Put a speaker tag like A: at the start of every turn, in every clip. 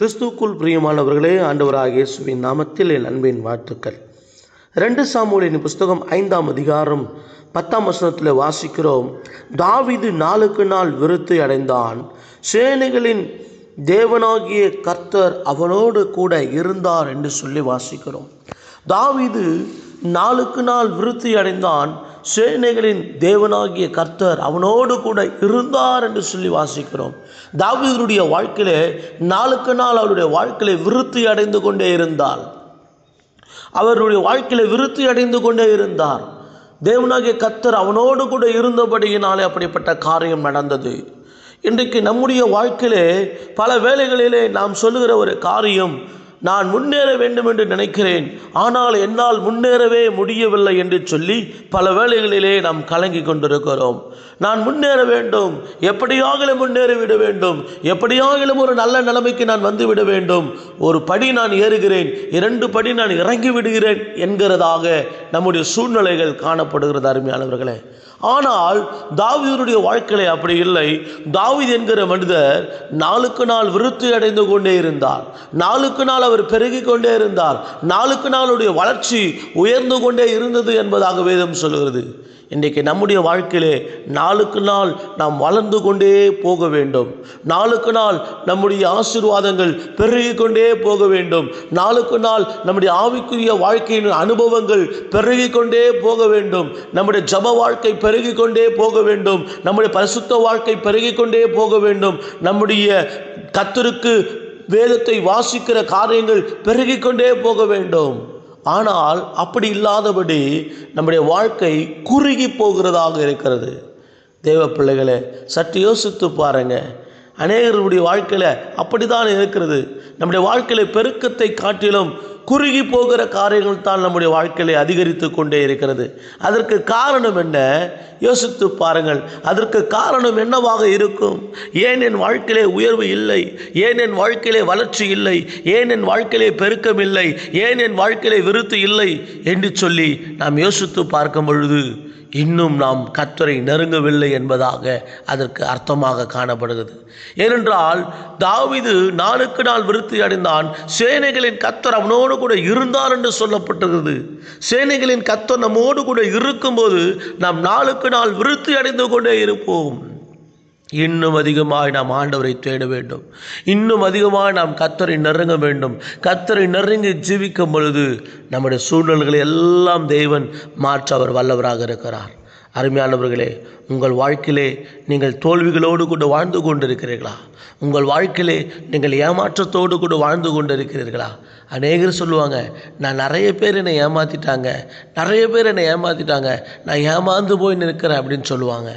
A: கிறிஸ்துக்குள் பிரியமானவர்களே ஆண்டவராக இயேசுவின் நாமத்தில் என் அன்பின் வாழ்த்துக்கள். ரெண்டு சாமுவேலின் புஸ்தகம் ஐந்தாம் அதிகாரம் பத்தாம் வசனத்தில் வாசிக்கிறோம். தாவிது நாளுக்கு நாள் விருத்தி அடைந்தான். சேனைகளின் தேவனாகிய கர்த்தர் அவனோடு கூட இருந்தார் என்று சொல்லி வாசிக்கிறோம். தாவிது நாளுக்கு நாள் விருத்தி அடைந்தான். சேனைகளின் தேவனாகிய கர்த்தர் அவனோடு கூட இருந்தார் என்று சொல்லி வாசிக்கிறோம். தாவீதுடைய வாழ்க்கையிலே நாளுக்கு நாள் அவருடைய வாழ்க்கையை விருத்தி அடைந்து கொண்டே இருந்தார். அவருடைய வாழ்க்கையில விருத்தி அடைந்து கொண்டே இருந்தார். தேவனாகிய கர்த்தர் அவனோடு கூட இருந்தபடியினாலே அப்படிப்பட்ட காரியம் நடந்தது. இன்றைக்கு நம்முடைய வாழ்க்கையிலே பல வேளைகளிலே நாம் சொல்லுகிற ஒரு காரியம் நான் முன்னேற வேண்டும் என்று நினைக்கிறேன். ஆனால் என்னால் முன்னேறவே முடியவில்லை என்று சொல்லி பல வேளைகளிலே நாம் கலங்கி கொண்டிருக்கிறோம். நான் முன்னேற வேண்டும். எப்படியாகிலும் முன்னேறிவிட வேண்டும். எப்படியாகிலும் ஒரு நல்ல நிலைமைக்கு நான் வந்து விட வேண்டும். ஒரு படி நான் ஏறுகிறேன். இரண்டு படி நான் இறங்கி விடுகிறேன் என்கிறதாக நம்முடைய சூழ்நிலைகள் காணப்படுகிறது அருமையானவர்களே. ஆனால் தாவீதுடைய வாழ்க்கையில் அப்படி இல்லை. தாவீது என்கிற மனிதர் நாளுக்கு நாள் விருத்தி அடைந்து கொண்டே இருந்தார். நாளுக்கு நாள் அவர் பெருகி கொண்டே இருந்தார். நாளுக்கு நாளுடைய வளர்ச்சி உயர்ந்து கொண்டே இருந்தது என்பதாக வேதம் சொல்கிறது. இன்றைக்கு நம்முடைய வாழ்க்கையிலே நாளுக்கு நாள் நாம் வளர்ந்து கொண்டே போக வேண்டும். நாளுக்கு நாள் நம்முடைய ஆசீர்வாதங்கள் பெருகி கொண்டே போக வேண்டும். நாளுக்கு நாள் நம்முடைய ஆவிக்குரிய வாழ்க்கையின் அனுபவங்கள் பெருகி கொண்டே போக வேண்டும். நம்முடைய ஜப வாழ்க்கை பெருகி கொண்டே போக வேண்டும். நம்முடைய பரிசுத்த வாழ்க்கை பெருகி கொண்டே போக வேண்டும். நம்முடைய கத்தருக்கு வேதத்தை வாசிக்கிற காரியங்கள் பெருகிக்கொண்டே போக வேண்டும். ஆனால் அப்படி இல்லாதபடி நம்முடைய வாழ்க்கை குறுகி போகிறதாக இருக்கிறது. தேவ பிள்ளைகளே சற்று யோசித்து பாருங்கள் அநேகருடைய வாழ்க்கையில் அப்படித்தான் இருக்கிறது. நம்முடைய வாழ்க்கையில் பெருக்கத்தை காட்டிலும் குறுகி போகிற காரியங்கள் தான் நம்முடைய வாழ்க்கையை அதிகரித்து கொண்டே இருக்கிறது. அதற்கு காரணம் என்ன? யோசித்து பாருங்கள். அதற்கு காரணம் என்னவாக இருக்கும்? ஏன் என் வாழ்க்கையிலே உயர்வு இல்லை? ஏன் என் வாழ்க்கையிலே வளர்ச்சி இல்லை? ஏன் என் வாழ்க்கையிலே பெருக்கம் இல்லை? ஏன் என் வாழ்க்கையிலே விருத்து இல்லை? என்று சொல்லி நாம் யோசித்து பார்க்கும் பொழுது இன்னும் நாம் கத்தரை நெருங்கவில்லை என்பதாக அதற்கு அர்த்தமாக காணப்படுகிறது. ஏனென்றால் தாவிது நாளுக்கு நாள் விருத்தி அடைந்தான். சேனைகளின் கத்தர் அவனோடு கூட இருந்தார் என்று சொல்லப்பட்டிருக்கிறது. சேனைகளின் கத்தர் நம்மோடு கூட இருக்கும்போது நாம் நாளுக்கு நாள் விருத்தி அடைந்து கொண்டே இருப்போம். இன்னும் அதிகமாக நாம் ஆண்டவரை தேட வேண்டும். இன்னும் அதிகமாக நாம் கத்தரை நெருங்க வேண்டும். கத்தரை நெருங்கி ஜீவிக்கும் பொழுது நம்முடைய சூழ்நிலைகளை எல்லாம் தேவன் மாற்ற அவர் வல்லவராக இருக்கிறார். அருமையானவர்களே உங்கள் வாழ்க்கையிலே நீங்கள் தோல்விகளோடு கூட வாழ்ந்து கொண்டிருக்கிறீர்களா? உங்கள் வாழ்க்கையிலே நீங்கள் ஏமாற்றத்தோடு கூட வாழ்ந்து கொண்டிருக்கிறீர்களா? அநேகர் சொல்லுவாங்க நான் நிறைய பேர் என்னை ஏமாற்றிட்டாங்க நிறைய பேர் என்னை ஏமாற்றிட்டாங்க நான் ஏமாந்து போய் நிற்கிறேன் அப்படின்னு சொல்லுவாங்க.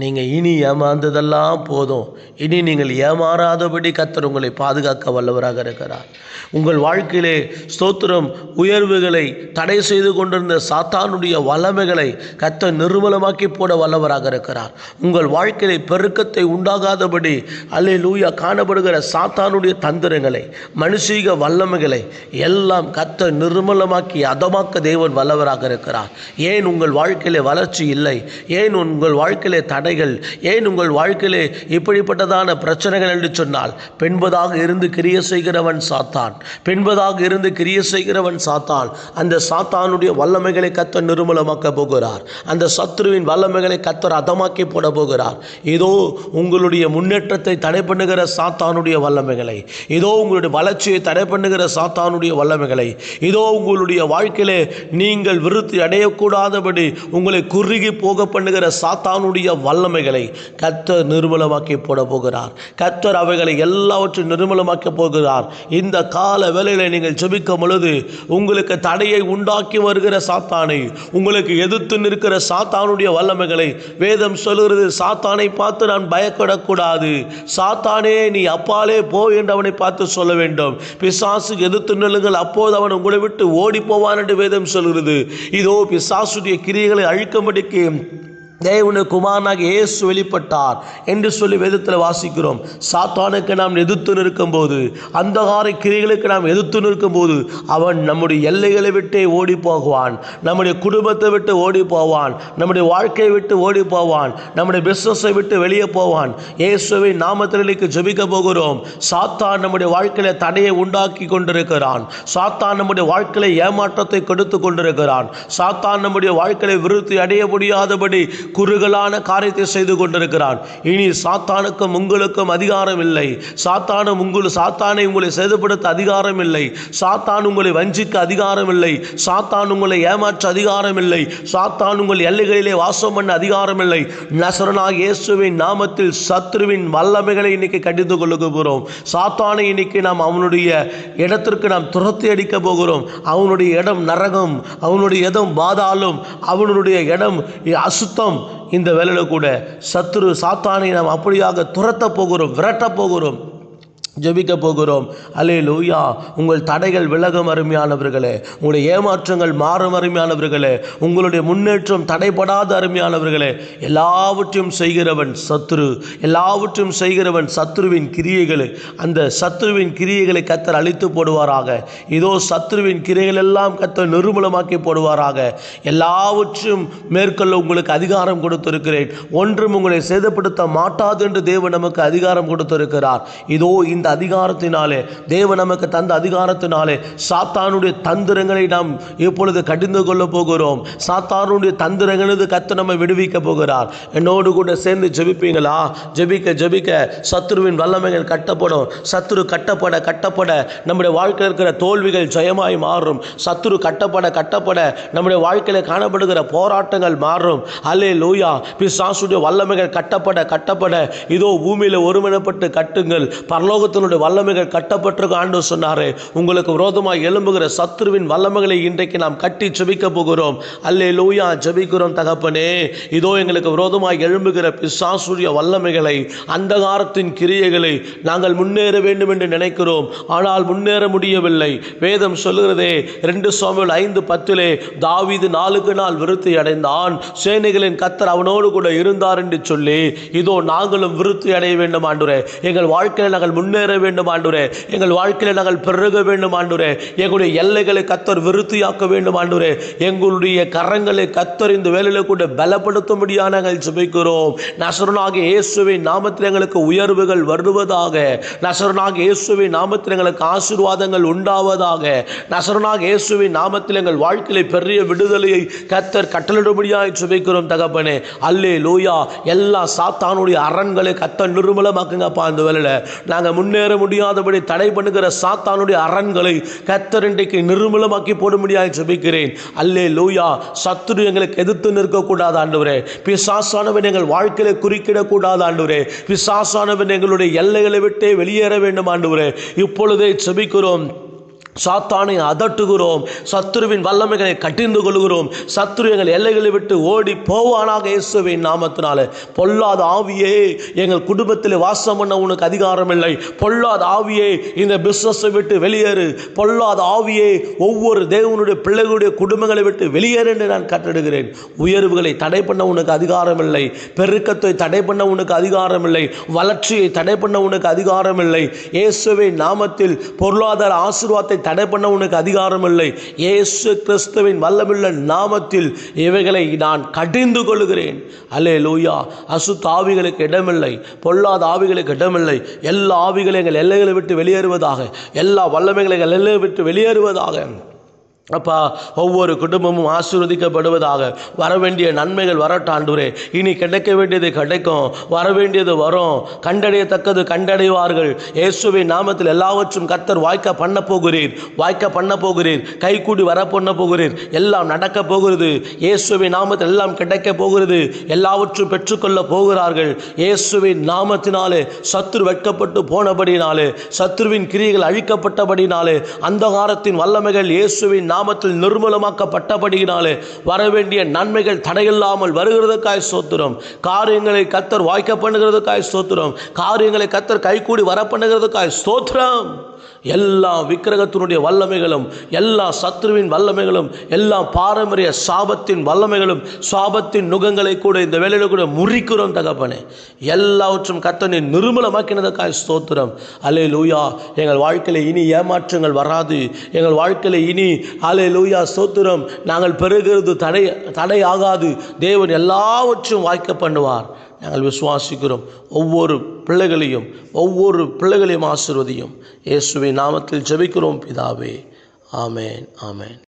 A: நீங்கள் இனி ஏமாந்ததெல்லாம் போதும். இனி நீங்கள் ஏமாறாதபடி கத்தர் உங்களை பாதுகாக்க வல்லவராக இருக்கிறார். உங்கள் வாழ்க்கையிலே ஸ்தோத்திரம் உயர்வுகளை தடை செய்து கொண்டிருந்த சாத்தானுடைய வல்லமைகளை கத்த நிர்மலமாக்கி போட வல்லவராக இருக்கிறார். உங்கள் வாழ்க்கையிலே பெருக்கத்தை உண்டாகாதபடி அல்லே லூயா காணப்படுகிற சாத்தானுடைய தந்திரங்களை மனுஷீக வல்லமைகளை எல்லாம் கத்த நிர்மலமாக்கி அதமாக்க தேவன் வல்லவராக இருக்கிறார். ஏன் உங்கள் வாழ்க்கையிலே வளர்ச்சி இல்லை? ஏன் உங்கள் வாழ்க்கையிலே தடைகள். ஏன் உங்கள் வாழ்க்கையிலே இப்படிப்பட்டதான பிரச்சனைகள் என்று சொன்னால் பெண்பதாக இருந்து கிரிய செய்கிறவன் சாத்தான். பெண்பதாக இருந்து கிரிய செய்கிறவன் சாத்தான். அந்த சாத்தானுடைய வல்லமைகளை கத்த நிர்மலமாக்க போகிறார். அந்த சத்ருவின் வல்லமைகளை கத்தர் அதமாக்கி போட போகிறார். இதோ உங்களுடைய முன்னேற்றத்தை தடை பண்ணுகிற சாத்தானுடைய வல்லமைகளை. இதோ உங்களுடைய வளர்ச்சியை தடை பண்ணுகிற சாத்தானுடைய வல்லமைகளை. இதோ உங்களுடைய வாழ்க்கையிலே நீங்கள் விருத்தி அடையக்கூடாதபடி உங்களை குறுகி போக பண்ணுகிற சாத்தானுடைய வல்லமைகளை கத்தர் நிர்மலமாக்கி போட போகிறார். கத்தர் அவைகளை எல்லாவற்றையும் நிர்மலமாக்கப் போகிறார். இந்த கால வேளையில் நீங்கள் ஜெபிக்கும் பொழுது உங்களுக்கு தடையை உண்டாக்கி வருகிற சாத்தானை உங்களுக்கு எதிர்த்து நிற்கிற சாத்தானுடைய வல்லமைகளை வேதம் சொல்கிறது சாத்தானை பார்த்து நான் பயப்படக்கூடாது. சாத்தானே நீ அப்பாலே போ என்று அவனை பார்த்து சொல்ல வேண்டும். பிசாசு எதிர்த்து நில்லுங்கள். அப்போது அவன் உங்களை விட்டு ஓடி போவான் என்று வேதம் சொல்கிறது இதோ பிசாசுடைய கிரியைகளை அழிக்கும்படிக்கு தேவனுடைய குமாரனாக இயேசு வெளிப்பட்டார் என்று சொல்லி வேதத்தில் வாசிக்கிறோம். சாத்தானுக்கு நாம் எதிர்த்து நிற்கும்போது அந்தகார கிரிகளுக்கு நாம் எதிர்த்து நிற்கும்போது அவன் நம்முடைய எல்லைகளை விட்டே ஓடி போகுவான் நம்முடைய குடும்பத்தை விட்டு ஓடி போவான் நம்முடைய வாழ்க்கையை விட்டு ஓடி போவான் நம்முடைய பிஸ்னஸை விட்டு வெளியே போவான். இயேசுவை நாமத்திற்கு ஜபிக்க போகிறோம். சாத்தான் நம்முடைய வாழ்க்கையில தடையை உண்டாக்கி கொண்டிருக்கிறான். சாத்தான் நம்முடைய வாழ்க்கையில ஏமாற்றத்தை கொடுத்து கொண்டிருக்கிறான். சாத்தான் நம்முடைய வாழ்க்கையை விருத்தி அடைய முடியாதபடி குறுகலான காரியத்தை செய்து கொண்டிருக்கிறான். இனி சாத்தானுக்கும் உங்களுக்கும் அதிகாரம் இல்லை. சாத்தானும் உங்கள் சாத்தானை உங்களை சேதப்படுத்த அதிகாரம் இல்லை. சாத்தான் உங்களை வஞ்சிக்க அதிகாரம் இல்லை. சாத்தான் உங்களை ஏமாற்ற அதிகாரம் இல்லை. சாத்தான் உங்கள் எல்லைகளிலே வாசம் பண்ண அதிகாரம் இல்லை. நசரனாக இயேசுவின் நாமத்தில் சத்ருவின் வல்லமைகளை இன்னைக்கு கடிந்து கொள்ள போகிறோம் சாத்தானை இன்னைக்கு நாம் அவனுடைய இடத்திற்கு நாம் துரத்தி அடிக்க போகிறோம். அவனுடைய இடம் நரகம். அவனுடைய இடம் பாதாளம். அவனுடைய இடம் அசுத்தம். இந்த வேலையில் கூட சத்துரு சாத்தானை நாம் அப்படியாக துரத்த போகிறோம் விரட்ட போகிறோம். ஜெபிக்க போகிறோம் அலே லூயா உங்கள் தடைகள் விலகும் அருமையானவர்களே. உங்களுடைய ஏமாற்றங்கள் மாறும் அருமையானவர்களே. உங்களுடைய முன்னேற்றம் தடைபடாத அருமையானவர்களே. எல்லாவற்றையும் செய்கிறவன் சத்ரு. எல்லாவற்றையும் செய்கிறவன் சத்ருவின் கிரியைகளை. அந்த சத்ருவின் கிரியைகளை கத்தர் அழித்து போடுவாராக. இதோ சத்ருவின் கிரியைகள் எல்லாம் கத்தர் நிர்மூலமாக்கி போடுவாராக. எல்லாவற்றையும் மேற்கொள்ள உங்களுக்கு அதிகாரம் கொடுத்திருக்கிறேன். ஒன்றும் உங்களை சேதப்படுத்த மாட்டாது என்று தேவன் நமக்கு அதிகாரம் கொடுத்திருக்கிறார். இதோ இந்த அதிகாரத்தினாலே தேவன் நமக்கு தந்த அதிகாரத்தினாலே சாத்தானுடைய தந்திரங்களை நாம் இப்பொழுது கடிந்து கொள்ள போகிறோம். சாத்தானுடைய தந்திரங்களது கத்து நம்ம விடுவிக்க போகிறார். என்னோடு கூட சேர்ந்து ஜெபிப்பீங்களா? ஜெபிக்க ஜெபிக்க. சத்ருவின் வல்லமைகள் கட்டப்படும். சத்ரு கட்டப்பட கட்டப்பட. நம்முடைய வாழ்க்கையில் இருக்கிற தோல்விகள் ஜெயமாய் மாறும். சத்ரு கட்டப்பட கட்டப்பட. நம்முடைய வாழ்க்கையில் காணப்படுகிற போராட்டங்கள் மாறும். அல்லே லூயா பிசாசுடைய வல்லமைகள் கட்டப்பட கட்டப்பட. இதோ பூமியில் ஒருமனப்பட்டு கட்டுங்கள். பரலோகத்தினுடைய வல்லமைகள் கட்டப்பட்டிருக்க ஆண்டு சொன்னாரே உங்களுக்கு விரோதமாக எழும்புகிற சத்ருவின் வல்லமைகளை இன்றைக்கு நாம் கட்டி ஜெபிக்க போகிறோம். அல்லே லூயா ஜெபிக்கிறோம் தகப்பனே. இதோ எங்களுக்கு விரோதமாக எழும்புகிற பிசாசுரிய வல்லமைகளை அந்தகாரத்தின் கிரியைகளை நாங்கள் முன்னேற வேண்டும் என்று நினைக்கிறோம். ஆனால் முன்னேற முடியவில்லை. வேதம் சொல்லுகிறதே ரெண்டு சுவாமிகள் ஐந்து பத்திலே தாவீது நாளுக்கு நாள் விருத்தி அடைந்தான். சேனைகளின் கத்தர் அவனோடு கூட இருந்தார் என்று சொல்லி இதோ நாங்களும் விருத்தி அடைய வேண்டும் ஆண்டுரே எங்கள் வாழ்க்கையில் நாங்கள் முன்னேற வேண்டும் ஆண்டுரே எங்கள் வாழ்க்கையில் நாங்கள் பெருக வேண்டும் ஆண்டுரே எங்களுடைய எல்லைகளை கத்தர் விருத்தியாக்க வேண்டும் ஆண்டுரே எங்களுடைய கரங்களை கத்தர் இந்த வேலையில் கூட பலப்படுத்தும்படியாக நாங்கள் சுமைக்கிறோம் நசரனாக இயேசுவை நாமத்தில் எங்களுக்கு உயர்வுகள் வருவதாக. நசரனாக இயேசுவை நாமத்தில் எங்களுக்கு ஆசீர்வாதங்கள் உண்டாவதாக. நசரனாக இயேசுவை நாமத்தில் எங்கள் வாழ்க்கையில் பெரிய விடுதலையை கத்தர் கட்டளிடும்படியாக சுமைக்கிறோம் தகப்பனே. அல்லே லூயா எல்லா சாத்தானுடைய அரண்களை கத்தர் நிர்மலமாக்குங்கப்பா அந்த வேலையில் நாங்கள் முன்னே முன்னேற முடியாதபடி தடை பண்ணுகிற சாத்தானுடைய அரண்களை கத்தர் இன்றைக்கு போட போடும்படியாக ஜெபிக்கிறேன். அல்லே லூயா சத்துரு எங்களுக்கு எதிர்த்து நிற்கக்கூடாது ஆண்டவரே. பிசாசானவன் எங்கள் வாழ்க்கையில குறுக்கிடக்கூடாது ஆண்டவரே. பிசாசானவன் எங்களுடைய எல்லைகளை விட்டே வெளியேற வேண்டும் ஆண்டவரே. இப்பொழுதே ஜெபிக்கிறோம். சாத்தானை அதட்டுகிறோம். சத்துருவின் வல்லமைகளை கட்டிந்து கொள்கிறோம். சத்துரு எங்கள் எல்லைகளை விட்டு ஓடி போவானாக இயேசுவின் நாமத்தினால. பொல்லாத ஆவியே எங்கள் குடும்பத்தில் வாசம் பண்ண உனக்கு அதிகாரம் இல்லை பொல்லாத ஆவியே இந்த பிஸ்னஸை விட்டு வெளியேறு. பொல்லாத ஆவியே ஒவ்வொரு தேவனுடைய பிள்ளைகளுடைய குடும்பங்களை விட்டு வெளியேறு என்று நான் கட்டிடுகிறேன் உயர்வுகளை தடை பண்ண உனக்கு அதிகாரம் இல்லை பெருக்கத்தை தடை பண்ண உனக்கு அதிகாரம் இல்லை வளர்ச்சியை தடை பண்ண உனக்கு அதிகாரம் இல்லை இயேசுவின் நாமத்தில் பொருளாதார ஆசீர்வாதத்தை தடை பண்ண உனக்கு அதிகாரம் இல்லை இயேசு கிறிஸ்துவின் வல்லமுள்ள நாமத்தில் இவைகளை நான் கடிந்து கொள்கிறேன். அல்லே லூயா அசுத்த ஆவிகளுக்கு இடமில்லை. பொல்லாத ஆவிகளுக்கு இடமில்லை. எல்லா ஆவிகளை எங்கள் எல்லைகளை விட்டு வெளியேறுவதாக. எல்லா வல்லமைகளை எங்கள் எல்லையை விட்டு வெளியேறுவதாக. அப்பா ஒவ்வொரு குடும்பமும் ஆசீர்வதிக்கப்படுவதாக. வர வேண்டிய நன்மைகள் வரட்டாண்டுரே இனி கிடைக்க வேண்டியது கிடைக்கும் வர வேண்டியது வரும். கண்டடையத்தக்கது கண்டடைவார்கள். இயேசுவின் நாமத்தில் எல்லாவற்றும் கத்தர் வாய்க்க பண்ண போகிறீர். வாய்க்க பண்ண போகிறீர். கைகூடி வர பண்ண போகிறீர். எல்லாம் நடக்க போகிறது. இயேசுவை நாமத்தில் எல்லாம் கிடைக்க போகிறது. எல்லாவற்றும் பெற்றுக்கொள்ள போகிறார்கள். இயேசுவின் நாமத்தினாலே சத்துரு வெட்கப்பட்டு போனபடினாலே சத்துருவின் கிரியைகள் அழிக்கப்பட்டபடினாலே அந்தகாரத்தின் வல்லமைகள் இயேசுவின் நாமத்தில் நிர்மூலமாக்கப்பட்டபடியினாலே வரவேண்டிய நன்மைகள் தடையில்லாமல் வருகிறதுக்காய் ஸ்தோத்திரம். காரியங்களை கத்தர் வாய்க்க பண்ணுகிறதுக்காய் ஸ்தோத்திரம். காரியங்களை கத்தர் கைகூடி வர பண்ணுகிறதுக்காய் ஸ்தோத்திரம். எல்லா விக்கிரகத்தினுடைய வல்லமைகளும் எல்லா சத்ருவின் வல்லமைகளும் எல்லா பாரம்பரிய சாபத்தின் வல்லமைகளும் சாபத்தின் நுகங்களை கூட இந்த வேலையில் கூட முறிக்கிறோம் தகப்பனே. எல்லாவற்றும் கத்தனை நிர்மலமாக்கினதுக்காய் ஸ்தோத்திரம். அலே லூயா எங்கள் வாழ்க்கையில் இனி ஏமாற்றங்கள் வராது. எங்கள் வாழ்க்கையில் இனி அலே லூயா ஸ்தோத்திரம். நாங்கள் பெறுகிறது தடை தடை ஆகாது தேவன் எல்லாவற்றும் வாய்க்க பண்ணுவார். நாங்கள் விசுவாசிக்கிறோம். ஒவ்வொரு பிள்ளைகளையும் ஒவ்வொரு பிள்ளைகளையும் ஆசிர்வதியும். இயேசுவின் நாமத்தில் ஜெபிக்கிறோம் பிதாவே. ஆமேன் ஆமேன்.